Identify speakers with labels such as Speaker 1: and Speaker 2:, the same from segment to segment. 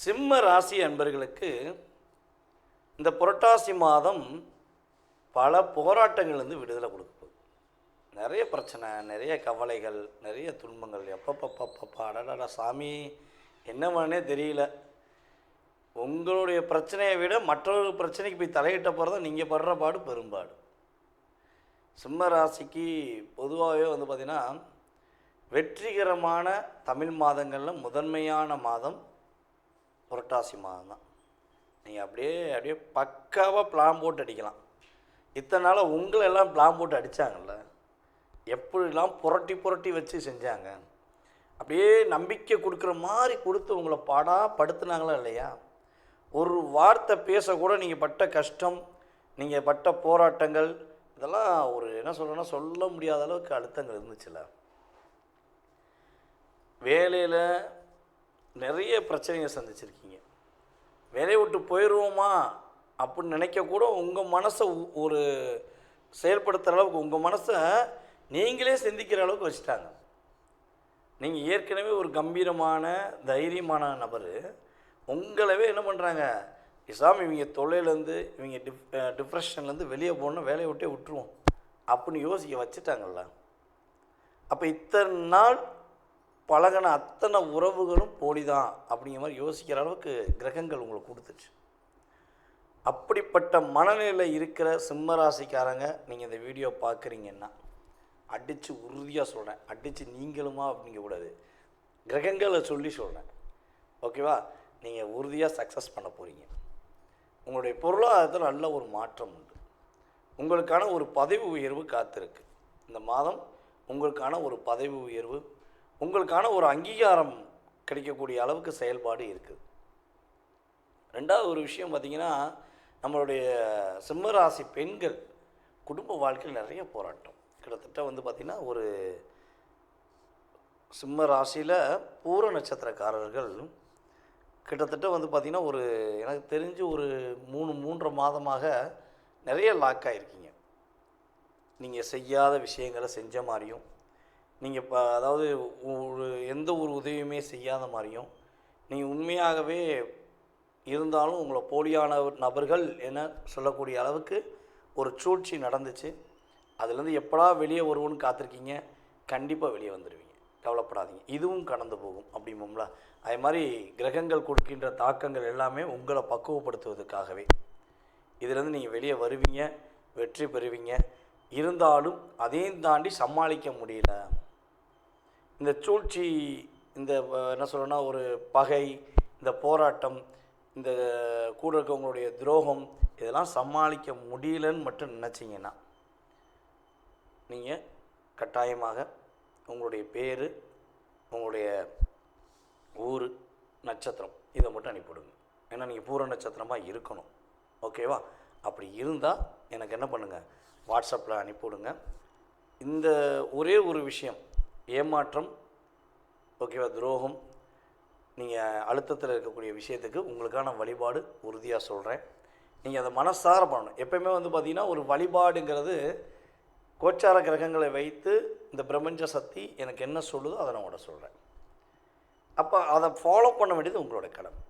Speaker 1: சிம்ம ராசி அன்பர்களுக்கு இந்த புரட்டாசி மாதம் பல போராட்டங்கள்லேருந்து விடுதலை கொடுக்க நிறைய பிரச்சனை நிறைய கவலைகள் நிறைய துன்பங்கள். எப்பப்பப்பப்பா அடடா சாமி என்னவானே தெரியல. உங்களுடைய பிரச்சனையை விட மற்றொரு பிரச்சனைக்கு போய் தலையிட்ட போகிறத நீங்கள் படுற பாடு பெரும்பாடு. சிம்ம ராசிக்கு பொதுவாகவே வந்து பார்த்திங்கன்னா வெற்றிகரமான தமிழ் மாதங்களில் முதன்மையான மாதம் புரட்டாசி மாதம் தான் நீங்கள் அப்படியே அப்படியே பக்காவாக பிளான் போட்டு அடிக்கலாம். இத்தனை நாளாக உங்களை எல்லாம் பிளான் போட்டு அடித்தாங்கல்ல எப்படிலாம் புரட்டி புரட்டி வச்சு செஞ்சாங்க? அப்படியே நம்பிக்கை கொடுக்குற மாதிரி கொடுத்து உங்களை பாடா படுத்துனாங்களா இல்லையா? ஒரு வார்த்தை பேசக்கூட நீங்கள் பட்ட கஷ்டம் நீங்கள் பட்ட போராட்டங்கள் இதெல்லாம் ஒரு என்ன சொல்கிறேன்னா சொல்ல முடியாத அளவுக்கு அழுத்தங்கள் இருந்துச்சுல்ல? வேலையில் நிறைய பிரச்சனைகள் சந்திச்சிருக்கீங்க. வேலையை விட்டு போயிடுவோமா அப்படின்னு நினைக்க கூட உங்கள் மனசை ஒரு செயல்படுத்துகிற அளவுக்கு உங்கள் மனசை நீங்களே சிந்திக்கிற அளவுக்கு வச்சுட்டாங்க. நீங்கள் ஏற்கனவே ஒரு கம்பீரமான தைரியமான நபர். உங்களவே என்ன பண்ணுறாங்க இசாமி இவங்க தொல்லையிலேருந்து இவங்க டிப் டிப்ரெஷன்லேருந்து வெளியே போகணும் வேலையை விட்டே விட்டுருவோம். அப்படின்னு யோசிக்க வச்சுட்டாங்கல்ல. அப்போ இத்தனை நாள் பழகின அத்தனை உறவுகளும் போலிதான் அப்படிங்கிற மாதிரி யோசிக்கிற அளவுக்கு கிரகங்கள் உங்களுக்கு கொடுத்துச்சு. அப்படிப்பட்ட மனநிலையில் இருக்கிற சிம்மராசிக்காரங்க நீங்கள் இந்த வீடியோ பார்க்குறீங்கன்னா அடித்து உறுதியாக சொல்கிறேன் அடித்து நீங்களுமா அப்படிங்க கூடாது. கிரகங்களை சொல்லி சொல்கிறேன் ஓகேவா நீங்கள் உறுதியாக சக்ஸஸ் பண்ண போகிறீங்க உங்களுடைய பொருளாதாரத்தில் நல்ல ஒரு மாற்றம் உண்டு. உங்களுக்கான ஒரு பதவி உயர்வு காத்திருக்கு. இந்த மாதம் உங்களுக்கான ஒரு பதவி உயர்வு உங்களுக்கான ஒரு அங்கீகாரம் கிடைக்கக்கூடிய அளவுக்கு செயல்பாடு இருக்குது. ரெண்டாவது ஒரு விஷயம் பார்த்திங்கன்னா நம்மளுடைய சிம்மராசி பெண்கள் குடும்ப வாழ்க்கையில் நிறைய போராட்டம். கிட்டத்தட்ட வந்து பார்த்திங்கன்னா ஒரு சிம்ம ராசியில் பூர நட்சத்திரக்காரர்கள் கிட்டத்தட்ட வந்து பார்த்திங்கன்னா ஒரு எனக்கு தெரிஞ்சு ஒரு மூணு மூன்றரை மாதமாக நிறைய லாக் ஆகிருக்கீங்க நீங்கள் செய்யாத விஷயங்களை செஞ்ச மாதிரியும் நீங்கள் இப்போ அதாவது ஒரு எந்த ஒரு உதவியுமே செய்யாத மாதிரியும் நீங்கள் உண்மையாகவே இருந்தாலும் உங்களை போலியான நபர்கள் என சொல்லக்கூடிய அளவுக்கு ஒரு சூழ்ச்சி நடந்துச்சு. அதுலேருந்து எப்படா வெளியே வருவோன்னு காத்திருக்கீங்க கண்டிப்பாக வெளியே வந்துடுவீங்க கவலைப்படாதீங்க. இதுவும் கடந்து போகும் அப்படிமோம்ல அதே மாதிரி கிரகங்கள் கொடுக்கின்ற தாக்கங்கள் எல்லாமே உங்களை பக்குவப்படுத்துவதற்காகவே. இதுலேருந்து நீங்கள் வெளியே வருவீங்க வெற்றி பெறுவீங்க. இருந்தாலும் அதையும் தாண்டி சமாளிக்க முடியல. இந்த சூழ்ச்சி இந்த என்ன சொல்லணும்னா ஒரு பகை இந்த போராட்டம் இந்த கூட இருக்கவங்களுடைய துரோகம் இதெல்லாம் சமாளிக்க முடியலன்னு மட்டும் நினச்சிங்கன்னா நீங்கள் கட்டாயமாக உங்களுடைய பேர் உங்களுடைய ஊர் நட்சத்திரம் இதை மட்டும் அனுப்பிவிடுங்க. ஏன்னா நீங்கள் பூர நட்சத்திரமாக இருக்கணும். ஓகேவா? அப்படி இருந்தால் எனக்கு என்ன பண்ணுங்கள் வாட்ஸ்அப்பில் அனுப்பிவிடுங்க. இந்த ஒரே ஒரு விஷயம் ஏமாற்றம் ஓகேவா துரோகம் நீங்கள் அழுத்தத்தில் இருக்கக்கூடிய விஷயத்துக்கு உங்களுக்கான வழிபாடு உறுதியாக சொல்கிறேன் நீங்கள் அதை மனசார பண்ணணும். எப்பயுமே வந்து பார்த்திங்கன்னா ஒரு வழிபாடுங்கிறது கோச்சார கிரகங்களை வைத்து இந்த பிரபஞ்ச சக்தி எனக்கு என்ன சொல்லுதோ அதை நான் உட சொல்கிறேன் அப்போ அதை ஃபாலோ பண்ண வேண்டியது உங்களோட கடமை.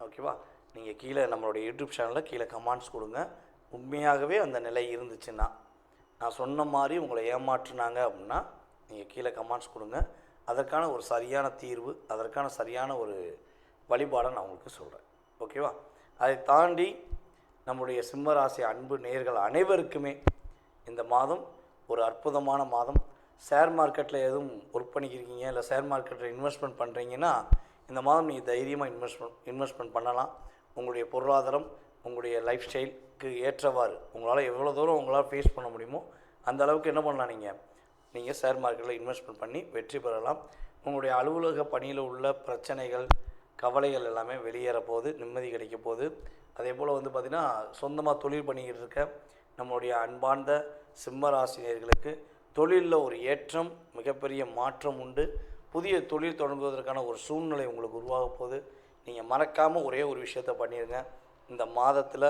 Speaker 1: ஓகேவா? நீங்கள் கீழே நம்மளுடைய யூடியூப் சேனலில் கீழே கமெண்ட்ஸ் கொடுங்க. உண்மையாகவே அந்த நிலை இருந்துச்சுன்னா நான் சொன்ன மாதிரி உங்களை ஏமாற்றினாங்க அப்படின்னா நீங்கள் கீழே கமெண்ட்ஸ் கொடுங்க. அதற்கான ஒரு சரியான தீர்வு அதற்கான சரியான ஒரு வழிபாடை நான் உங்களுக்கு சொல்கிறேன் ஓகேவா அதை தாண்டி நம்முடைய சிம்மராசி அன்பு நேர்கள் அனைவருக்குமே இந்த மாதம் ஒரு அற்புதமான மாதம். ஷேர் மார்க்கெட்டில் எதுவும் ஒர்க் பண்ணிக்கிறீங்க இல்லை ஷேர் மார்க்கெட்டில் இன்வெஸ்ட்மெண்ட் பண்ணுறீங்கன்னா இந்த மாதம் நீங்கள் தைரியமாக இன்வெஸ்ட்மெண்ட் இன்வெஸ்ட்மெண்ட் பண்ணலாம். உங்களுடைய பொருளாதாரம் உங்களுடைய லைஃப் ஸ்டைலுக்கு ஏற்றவாறு உங்களால் எவ்வளோ தூரம் உங்களால் ஃபேஸ் பண்ண முடியுமோ அந்த அளவுக்கு என்ன பண்ணலாம் நீங்கள் நீங்கள் ஷேர் மார்க்கெட்டில் இன்வெஸ்ட்மெண்ட் பண்ணி வெற்றி பெறலாம். உங்களுடைய அலுவலக பணியில் உள்ள பிரச்சனைகள் கவலைகள் எல்லாமே வெளியேற போகுது நிம்மதி கிடைக்க போகுது. அதே போல் வந்து பார்த்திங்கன்னா சொந்தமாக தொழில் பண்ணிக்கிட்டு இருக்க நம்மளுடைய அன்பார்ந்த சிம்ம ராசினியர்களுக்கு தொழிலில் ஒரு ஏற்றம் மிகப்பெரிய மாற்றம் உண்டு. புதிய தொழில் தொடங்குவதற்கான ஒரு சூழ்நிலை உங்களுக்கு உருவாக போகுது. நீங்கள் மறக்காமல் ஒரே ஒரு விஷயத்த பண்ணிடுங்க இந்த மாதத்தில்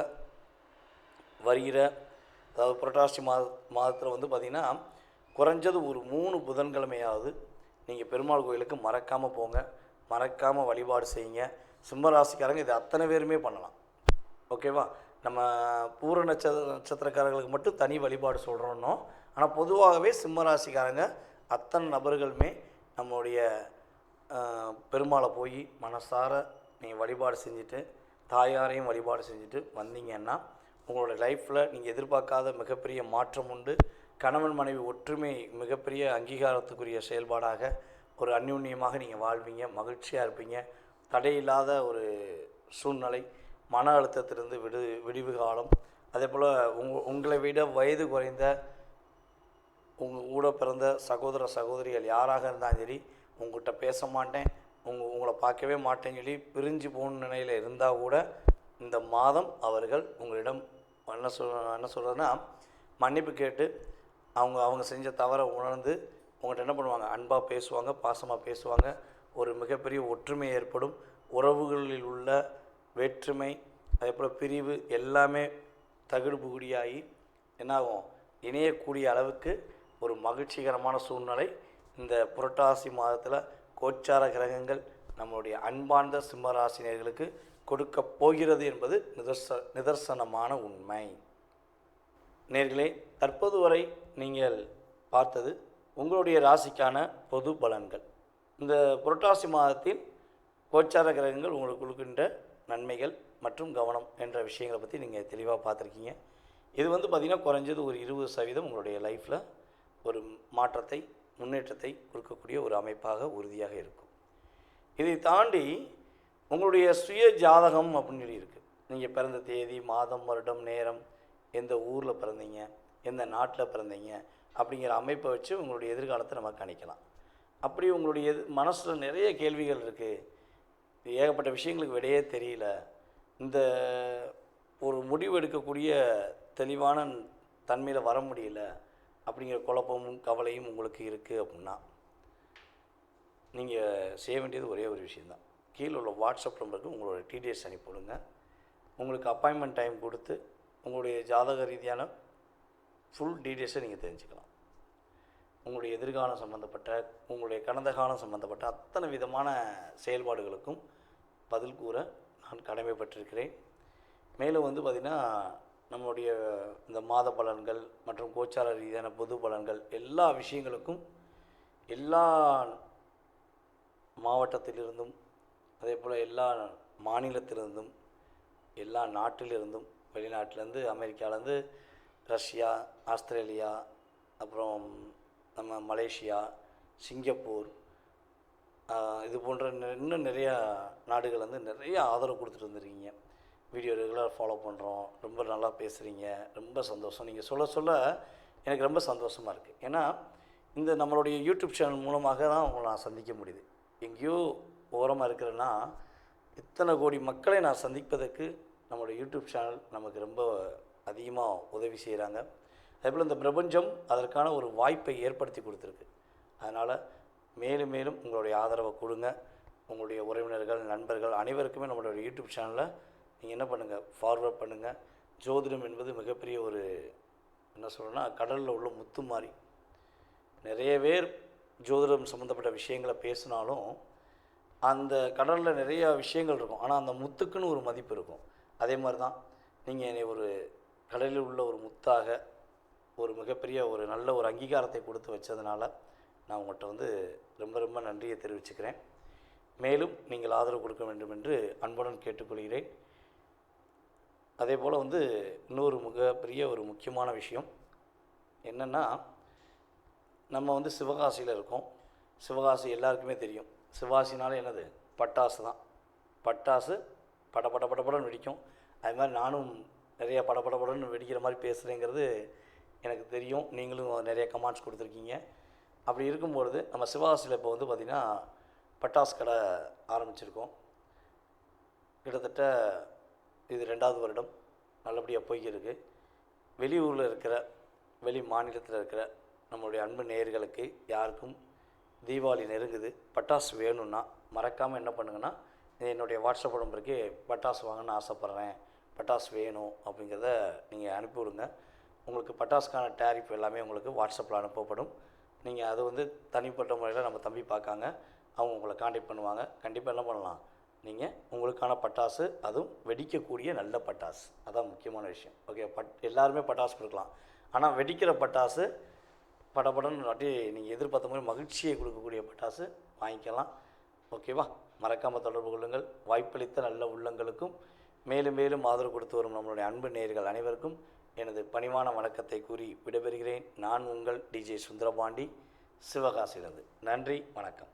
Speaker 1: வருகிற அதாவது புரட்டாசி மாத மாதத்தில் வந்து பார்த்திங்கன்னா குறைஞ்சது ஒரு மூணு புதன்கிழமையாவது நீங்கள் பெருமாள் கோயிலுக்கு மறக்காமல் போங்க. மறக்காமல் வழிபாடு செய்யுங்க. சிம்ம ராசிக்காரங்க இது அத்தனை பேருமே பண்ணலாம். ஓகேவா நம்ம பூர நட்சத்திர நட்சத்திரக்காரர்களுக்கு மட்டும் தனி வழிபாடு சொல்கிறோன்னோ ஆனால் பொதுவாகவே சிம்மராசிக்காரங்க அத்தனை நபர்களுமே நம்மளுடைய பெருமாளை போய் மனசார நீங்கள் வழிபாடு செஞ்சுட்டு தாயாரையும் வழிபாடு செஞ்சுட்டு வந்தீங்கன்னா உங்களோட லைஃப்பில் நீங்கள் எதிர்பார்க்காத மிகப்பெரிய மாற்றம் உண்டு. கணவன் மனைவி ஒற்றுமை மிகப்பெரிய அங்கீகாரத்துக்குரிய செயல்பாடாக ஒரு அந்யூன்யமாக நீங்கள் வாழ்வீங்க மகிழ்ச்சியாக இருப்பீங்க. தடையில்லாத ஒரு சூழ்நிலை மன அழுத்தத்திலிருந்து விடு விடிவு காலம். அதே போல் உங்க உங்களை விட வயது குறைந்த உங்கள் கூட பிறந்த சகோதர சகோதரிகள் யாராக இருந்தாலும் சரி உங்கள்கிட்ட பேச மாட்டேன் உங்கள் உங்களை பார்க்கவே மாட்டேன்னு சொல்லி பிரிஞ்சு போன நிலையில் இருந்தால் கூட இந்த மாதம் அவர்கள் உங்களிடம் என்ன சொல் என்ன சொல்கிறதுன்னா மன்னிப்பு கேட்டு அவங்க அவங்க செஞ்ச தவறை உணர்ந்து உங்கள்கிட்ட என்ன பண்ணுவாங்க? அன்பாக பேசுவாங்க பாசமாக பேசுவாங்க. ஒரு மிகப்பெரிய ஒற்றுமை ஏற்படும். உறவுகளில் உள்ள வேற்றுமை அதே போல் பிரிவு எல்லாமே தகுடுபுகுடியாகி என்னாகும்? இணையக்கூடிய அளவுக்கு ஒரு மகிழ்ச்சிகரமான சூழ்நிலை. இந்த புரட்டாசி மாதத்தில் கோச்சார கிரகங்கள் நம்மளுடைய அன்பார்ந்த சிம்மராசினியர்களுக்கு கொடுக்க போகிறது என்பது நிதர்ச நிதர்சனமான உண்மை. நேர்களே தற்போது வரை நீங்கள் பார்த்தது உங்களுடைய ராசிக்கான பொது பலன்கள். இந்த புரட்டாசி மாதத்தில் கோச்சார கிரகங்கள் உங்களுக்கு கொடுக்கின்ற நன்மைகள் மற்றும் கவனம் என்ற விஷயங்களை பற்றி நீங்கள் தெளிவாக பார்த்துருக்கீங்க. இது வந்து பார்த்திங்கன்னா குறைஞ்சது ஒரு இருபது சதவீதம் உங்களுடைய லைஃப்பில் ஒரு மாற்றத்தை முன்னேற்றத்தை கொடுக்கக்கூடிய ஒரு அமைப்பாக உறுதியாக இருக்கும். இதை தாண்டி உங்களுடைய சுய ஜாதகம் அப்படின்னு சொல்லி இருக்குது நீங்கள் பிறந்த தேதி மாதம் வருடம் நேரம் எந்த ஊரில் பிறந்தீங்க எந்த நாட்டில் பிறந்தீங்க அப்படிங்கிற அமைப்பை வச்சு உங்களுடைய எதிர்காலத்தை நம்ம கணிக்கலாம். அப்படி உங்களுடைய எது மனசில் நிறைய கேள்விகள் இருக்குது ஏகப்பட்ட விஷயங்களுக்கு விடையே தெரியல. இந்த ஒரு முடிவு எடுக்கக்கூடிய தெளிவான தன்மையில் வர முடியல அப்படிங்கிற குழப்பமும் கவலையும் உங்களுக்கு இருக்குது அப்படின்னா நீங்கள் செய்ய வேண்டியது ஒரே ஒரு விஷயந்தான் கீழே உள்ள வாட்ஸ்அப் நம்பருக்கு உங்களோட டீட்டெயில்ஸ் அனுப்பிவிடுங்க உங்களுக்கு அப்பாயின்மெண்ட் டைம் கொடுத்து உங்களுடைய ஜாதக ரீதியான ஃபுல் டீட்டெயில்ஸை நீங்கள் தெரிஞ்சுக்கலாம். உங்களுடைய எதிர்காலம் சம்மந்தப்பட்ட உங்களுடைய கடந்த காலம் சம்மந்தப்பட்ட அத்தனை விதமான செயல்பாடுகளுக்கும் பதில் கூற நான் கடமைப்பட்டிருக்கிறேன். மேலும் வந்து பார்த்திங்கன்னா நம்மளுடைய இந்த மாத பலன்கள் மற்றும் கோச்சார ரீதியான பொது பலன்கள் எல்லா விஷயங்களுக்கும் எல்லா மாவட்டத்திலிருந்தும் அதே போல் எல்லா மாநிலத்திலிருந்தும் எல்லா நாட்டிலிருந்தும் வெளிநாட்டிலேருந்து அமெரிக்காவிலேருந்து ரஷ்யா ஆஸ்திரேலியா அப்புறம் நம்ம மலேசியா சிங்கப்பூர் இது போன்ற இன்னும் நிறையா நாடுகள் வந்து நிறைய ஆதரவு கொடுத்துட்டு வந்துருக்கீங்க. வீடியோ ரெகுலராக ஃபாலோ பண்ணுறோம். ரொம்ப நல்லா பேசுகிறீங்க. ரொம்ப சந்தோஷம். நீங்கள் சொல்ல சொல்ல எனக்கு ரொம்ப சந்தோஷமாக இருக்குது ஏன்னா இந்த நம்மளுடைய யூடியூப் சேனல் மூலமாக தான் உங்களை நான் சந்திக்க முடியுது. எங்கேயோ ஓரமாக இருக்கிறேன்னா இத்தனை கோடி மக்களை நான் சந்திப்பதற்கு நம்மளுடைய யூடியூப் சேனல் நமக்கு ரொம்ப அதிகமாக உதவி செய்கிறாங்க அதேபோல் இந்த பிரபஞ்சம் அதற்கான ஒரு வாய்ப்பை ஏற்படுத்தி கொடுத்துருக்கு. அதனால் மேலும் மேலும் உங்களுடைய ஆதரவை கொடுங்க. உங்களுடைய உறவினர்கள் நண்பர்கள் அனைவருக்குமே நம்மளுடைய யூடியூப் சேனலை நீங்கள் என்ன பண்ணுங்கள் ஃபார்வர்ட் பண்ணுங்கள் ஜோதிடம் என்பது மிகப்பெரிய ஒரு என்ன சொல்லணும்னா கடலில் உள்ள முத்து மாதிரி நிறைய பேர் ஜோதிடம் சம்மந்தப்பட்ட விஷயங்களை பேசினாலும் அந்த கடலில் நிறையா விஷயங்கள் இருக்கும். ஆனால் அந்த முத்துக்குன்னு ஒரு மதிப்பு இருக்கும். அதே மாதிரி தான் நீங்கள் என்னை ஒரு கடலில் உள்ள ஒரு முத்தாக ஒரு மிகப்பெரிய ஒரு நல்ல ஒரு அங்கீகாரத்தை கொடுத்து வச்சதுனால நான் உங்கள்கிட்ட வந்து ரொம்ப ரொம்ப நன்றியை தெரிவிச்சுக்கிறேன். மேலும் நீங்கள் ஆதரவு கொடுக்க வேண்டும் என்று அன்புடன் கேட்டுக்கொள்கிறேன். அதே போல் வந்து இன்னொரு மிகப்பெரிய ஒரு முக்கியமான விஷயம் என்னென்னா நம்ம வந்து சிவகாசியில் இருக்கோம். சிவகாசி எல்லாருக்குமே தெரியும். சிவகாசினாலே என்னது? பட்டாசு தான். பட்டாசு பட பட படப்படன்னு வெடிக்கும். அது மாதிரி நானும் நிறைய பட படப்படன்னு வெடிக்கிற மாதிரி பேசுகிறேங்கிறது எனக்கு தெரியும். நீங்களும் நிறைய கமெண்ட்ஸ் கொடுத்துருக்கீங்க. அப்படி இருக்கும்பொழுது நம்ம சிவகாசியில் இப்போ வந்து பார்த்திங்கன்னா பட்டாஸ் கடை ஆரம்பிச்சிருக்கோம். கிட்டத்தட்ட இது ரெண்டாவது வருடம் நல்லபடியாக போய்க்கிருக்கு. வெளியூரில் இருக்கிற வெளி மாநிலத்தில் இருக்கிற நம்மளுடைய அன்பு நேயர்களுக்கு யாருக்கும் தீபாவளி நெருங்குது. பட்டாசு வேணும்னா மறக்காமல் என்ன பண்ணுங்கன்னா என்னுடைய வாட்ஸ்அப் நம்பருக்கு பட்டாசு வாங்கணும்னு ஆசைப்பட்றேன். பட்டாசு வேணும் அப்படிங்கிறத நீங்கள் அனுப்பி விடுங்க உங்களுக்கு பட்டாசுக்கான டேரிஃப் எல்லாமே உங்களுக்கு வாட்ஸ்அப்பில் அனுப்பப்படும். நீங்கள் அது வந்து தனிப்பட்ட முறையில் நம்ம தம்பி பார்க்காங்க. அவங்க உங்களை காண்டாக்ட் பண்ணுவாங்க. கண்டிப்பாக என்ன பண்ணலாம்? நீங்கள் உங்களுக்கான பட்டாசு அதுவும் வெடிக்கக்கூடிய நல்ல பட்டாசு. அதான் முக்கியமான விஷயம். ஓகே பட் எல்லாருமே பட்டாசு கொடுக்கலாம். ஆனால் வெடிக்கிற பட்டாசு படப்படன்னு நாட்டி நீங்கள் எதிர்பார்த்த மாதிரி மகிழ்ச்சியை கொடுக்கக்கூடிய பட்டாசு வாங்கிக்கலாம். ஓகேவா மறக்காமல் தொடர்பு கொள்ளுங்கள். வாய்ப்பளித்த நல்ல உள்ளங்களுக்கும் மேலும் மேலும் ஆதரவு கொடுத்து வரும் நம்மளுடைய அன்பு நேயர்கள் அனைவருக்கும் எனது பணிவான வணக்கத்தை கூறி விடைபெறுகிறேன். நான் உங்கள் டிஜே சுந்தரபாண்டி. சிவகாசிலிருந்து நன்றி வணக்கம்.